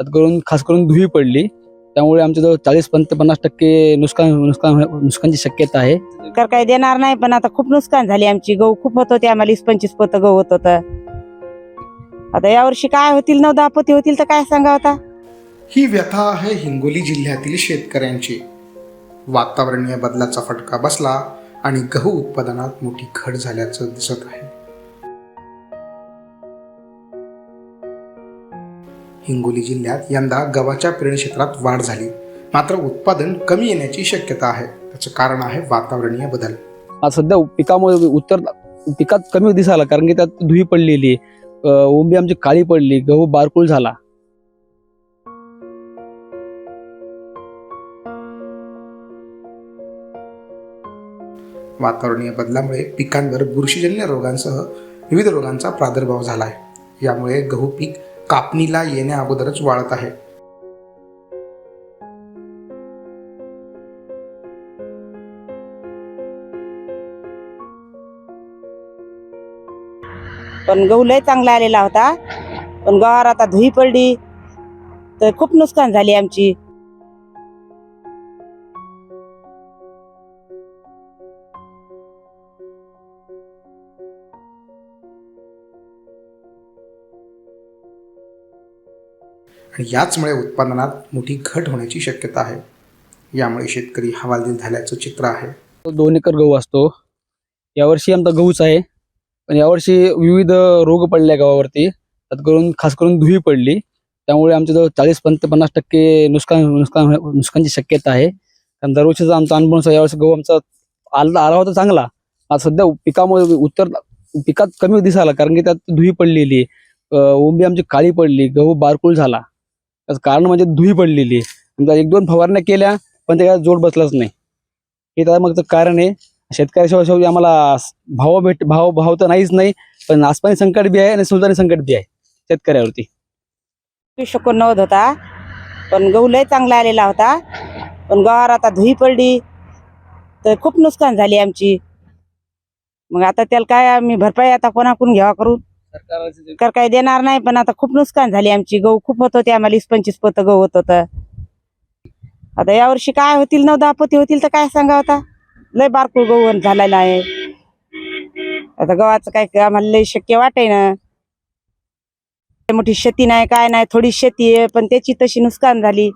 त्यात करून खास करून धुई पडली. त्यामुळे आमच्या जवळ चाळीस ते पन्नास टक्के नुकसान नुकसान नुकसानची शक्यता आहे. कर काही देणार नाही पण आता खूप नुकसान झाली आमची. गहू खूप होत होते आम्हाला वीस पंचवीस पोत गहू होत होत. आता यावर्षी काय होतील नऊ दहा पोती होतील तर काय सांगा आता? ही व्यथा आहे हिंगोली जिल्ह्यातील शेतकऱ्यांची. वातावरणीय बदलाचा फटका बसला आणि गहू उत्पादनात मोठी घट झाल्याचं दिसत आहे. हिंगोली जिल्ह्यात यंदा गव्हाच्या पेरणी क्षेत्रात वाढ झाली. मात्र उत्पादन कमी येण्याची शक्यता आहे. त्याचं कारण आहे वातावरणीय बदल. आज सध्या पिकामुळे उत्तर पिकात कमी दिसायला कारण की त्यात धुई पडलेली उंबी आमची काळी पडली गहू बारकुळ झाला. वातावरणीय बदलामुळे पिकांवर बुरशीजन्य रोगांसह विविध रोगांचा प्रादुर्भाव झाला आहे यामुळे गहू पीक कापणीला येण्या अगोदरच वाळत आहे. पण गहू लय चांगला आलेला होता. पण गवार आता धुई पडली. तर खूप नुकसान झाली आमची. आणि याचमुळे उत्पादनात मोठी घट होण्याची शक्यता आहे. यामुळे शेतकरी हवालदिल झाल्याचं चित्र आहे. तो दोन एकर गहू असतो. यावर्षी आमचा गहूच आहे. पण यावर्षी विविध रोग पडले गावावरती त्यात करून खास करून धुई पडली. त्यामुळे आमच्या जवळ चाळीस ते पन्नास टक्के नुकसान नुकसान नुकसानची शक्यता आहे. कारण दरवर्षीचा आमचा अनुभव यावर्षी गहू आमचा आला आला होता चांगला. सध्या पिकामुळे उत्तर पिकात कमी दिसायला कारण की त्यात धुई पडलेली अं, उंबी आमची काळी पडली गहू बारकुळ झाला. कारण म्हणजे धुई पडलेली आहे. एक दोन फवारण्या केल्या पण त्याला जोड बसलाच नाही. हे त्याला मग कारण आहे. शेतकऱ्याशिवाय शेवटी आम्हाला भाव भेट भाव भाव तर नाहीच नाही पण आसपाणी संकट बी आहे आणि सुलतानी संकट बी आहे शेतकऱ्यावरती. एकोणनव्वद होता पण गहू लय चांगला आलेला होता पण गवार आता धुई पडली तर खूप नुकसान झाली आमची. मग आता त्याला काय आम्ही भरपाई आता कोणाकडून घ्यावा करून कर काही देणार नाही पण आता खूप नुकसान झाली आमची. गहू खूप होत होती आम्हाला वीस पंचवीस पोत गहू होत होत. आता यावर्षी काय होतील नऊ दहा पोती होतील तर काय सांगा आता? लय बारकू गहू झालेला आहे. आता गव्हाचं काय आम्हाला लय शक्य वाटे ना मोठी शेती नाही काय नाही थोडी शेती आहे पण त्याची तशी नुकसान झाली.